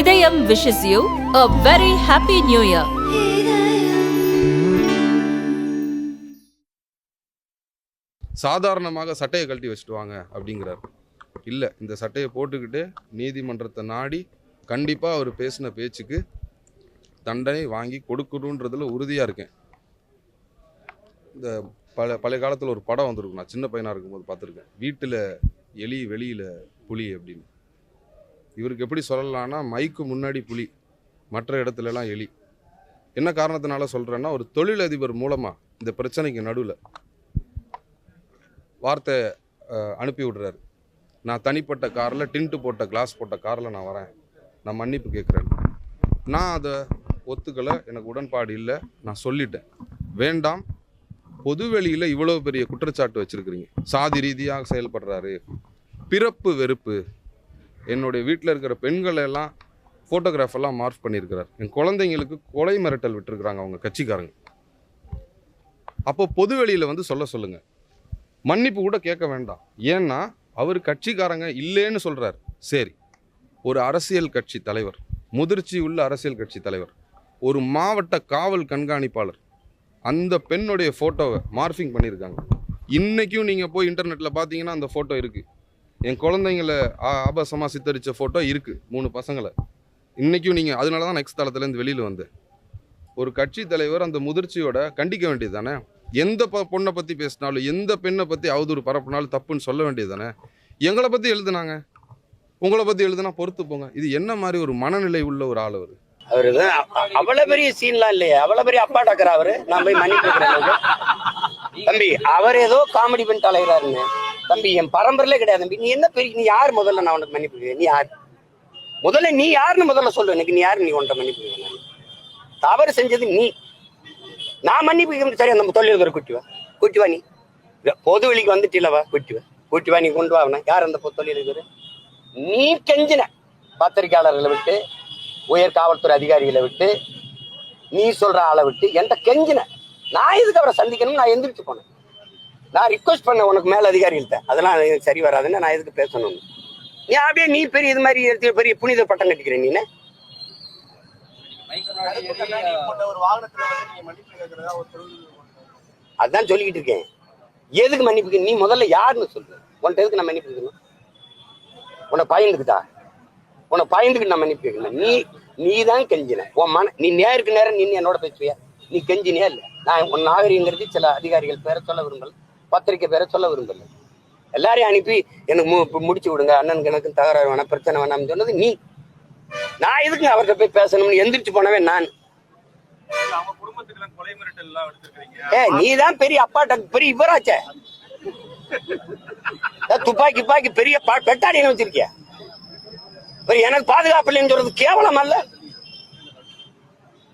இதயம் wishes you a very happy new year. சாதாரணமாக சட்டையை கழட்டி வச்சுட்டு வாங்க அப்படிங்கிறார். இல்லை இந்த சட்டையை போட்டுக்கிட்டு நீதிமன்றத்தை நாடி கண்டிப்பாக அவர் பேசின பேச்சுக்கு தண்டனை வாங்கி கொடுக்கணுன்றதுல உறுதியாக இருக்கேன். இந்த பல பழைய காலத்தில் ஒரு படம் வந்திருக்கும். நான் சின்ன பையனாக இருக்கும்போது பார்த்துருக்கேன். வீட்டில் எலி வெளியில் புலி அப்படின்னு. இவருக்கு எப்படி சொல்லலாம்னா மைக்கு முன்னாடி புலி மற்ற இடத்துலலாம் எலி. என்ன காரணத்தினால சொல்கிறேன்னா ஒரு தொழிலதிபர் மூலமாக இந்த பிரச்சனைக்கு நடுவில் வார்த்தை அனுப்பி விடுறாரு. நான் தனிப்பட்ட காரில் டின்ட்டு போட்ட கிளாஸ் போட்ட காரில் நான் வரேன். நான் மன்னிப்பு கேட்குறேன். நான் அதை ஒத்துக்கலை எனக்கு உடன்பாடு இல்லை நான் சொல்லிட்டேன். வேண்டாம் பொதுவெளியில் இவ்வளோ பெரிய குற்றச்சாட்டு வச்சுருக்கிறீங்க. சாதி ரீதியாக செயல்படுறாரு. பிறப்பு வெறுப்பு. என்னுடைய வீட்டில் இருக்கிற பெண்களை எல்லாம் ஃபோட்டோகிராஃபெல்லாம் மார்க் பண்ணியிருக்கிறார். என் குழந்தைங்களுக்கு கொலை மிரட்டல் விட்டுருக்குறாங்க அவங்க கட்சிக்காரங்க. அப்போ பொதுவெளியில் வந்து சொல்ல சொல்லுங்கள் மன்னிப்பு கூட கேட்க வேண்டாம். ஏன்னா அவர் கட்சிக்காரங்க இல்லைன்னு சொல்கிறார் சரி ஒரு அரசியல் கட்சி தலைவர் முதிர்ச்சி உள்ள அரசியல் கட்சி தலைவர் ஒரு மாவட்ட காவல் கண்காணிப்பாளர் அந்த பெண்ணுடைய ஃபோட்டோவை மார்ஃபிங் பண்ணியிருக்காங்க. இன்றைக்கும் நீங்கள் போய் இன்டர்நெட்டில் பார்த்தீங்கன்னா அந்த ஃபோட்டோ இருக்குது என் குழந்தைங்கள ஆ- சித்தரித்த ஃபோட்டோ இருக்குது மூணு பசங்களை. இன்றைக்கும் நீங்கள் அதனால தான் நெக்ஸ்ட் தளத்துலேருந்து வெளியில் வந்தேன். ஒரு கட்சி தலைவர் அந்த முதிர்ச்சியோட கண்டிக்க வேண்டியது தானே? எந்த ப பொண்ணை பற்றி பேசினாலும் எந்த பெண்ணை பற்றி அவதூறு பரப்புனாலும் தப்புன்னு சொல்ல வேண்டியது தானே? எங்களை பற்றி எழுதுனாங்க. உங்களை பற்றி எழுதுனா பொறுத்து போங்க. இது என்ன மாதிரி ஒரு மனநிலை உள்ள ஒரு ஆள் அவர்? அவரு அவ்வளவு பெரிய சீன்லாம் இல்லையே. அவ்வளவு பெரிய அப்பா டக்கர் அவரு. நான் போய் மன்னிப்பு தம்பி அவர் ஏதோ காமெடி பண்ணிட்டு அலைகிறாருன்னு தம்பி என் பரம்பரையிலே கிடையாது தம்பி. நீ என்ன பெரிய நீ யார் முதல்ல நான் உனக்கு மன்னிப்பு நீ யார்? முதல்ல நீ யாருன்னு முதல்ல சொல்லு. எனக்கு நீ யாரு நீ உன்ட்ட மன்னிப்பு தவறு செஞ்சது நீ. நான் மன்னிப்பு சரி அந்த தொழில் ஒரு வா. குட்டிவா நீ. பொது வெளிக்கு வந்துட்டு இல்லவா குட்டிவா குட்டிவா நீ கொண்டு வா யார் அந்த தொழில் நீ கெஞ்சின. பத்திரிகையாளர்களை விட்டு உயர் காவல்துறை அதிகாரிகளை விட்டு நீ சொல்ற ஆளை விட்டு என்கிட்ட கெஞ்சின. நான் எதுக்கு அவரை சந்திக்கணும் நான் எந்திரிச்சு போனேன்? நான் ரிக்வஸ்ட் பண்ண உனக்கு மேல அதிகாரிகள்கிட்ட. அதெல்லாம் சரி வராதுன்னு நான் எதுக்கு பேசணும் நீ அப்படியே நீ பெரிய இது மாதிரி எடுத்து பெரிய புனித பட்டம் கட்டிக்கிற நீ அதான் சொல்லிக்கிட்டு இருக்கேன். எதுக்கு மன்னிப்பு நீ முதல்ல யாருன்னு சொல்லு. உன்கிட்ட எதுக்கு நான் மன்னிப்பு கேட்கணும்? உன்னை பயந்துக்கிட்டா? உன்னை பயந்துக்கிட்டு நான் மன்னிப்பு நீ நீ தான் கெஞ்சின. உன் மன நீ நேருக்கு நேரம் நின்று என்னோட பேசுவியா? நீ கெஞ்சினியா இல்லை நான் உன் நாகரிகங்கிறது சில அதிகாரிகள் பேர சொல்ல விரும்பல. பத்திரிக்கை பேரை சொல்ல விரும்பல. எல்லாரையும் அனுப்பி எனக்கு மு முடிச்சு விடுங்க அண்ணனுக்கு எனக்கு தகராறு வேணாம் பிரச்சனை வேணாம்னு சொன்னது நீ. நான் எதுக்கு அவர்கிட்ட போய் பேசணும்னு எந்திரிச்சு போனவே நான்? ஏ நீ தான் பெரிய அப்பாட்ட பெரிய இவராச்சே. துப்பாக்கி துப்பாக்கி பெரிய பா- பெட்டாடின்னு வச்சிருக்கிய. இவர் எனக்கு பாதுகாப்பு இல்லைன்னு சொல்றது கேவலம் அல்ல.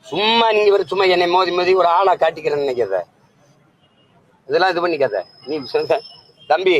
சும்மா நீங்க ஒரு சும்மா என்னை மோதி மோதி ஒரு ஆளா காட்டிக்கிறேன்னு நினைக்கிறத. இதெல்லாம் இது பண்ணிக்காத. நீ சொல்லுங்க தம்பி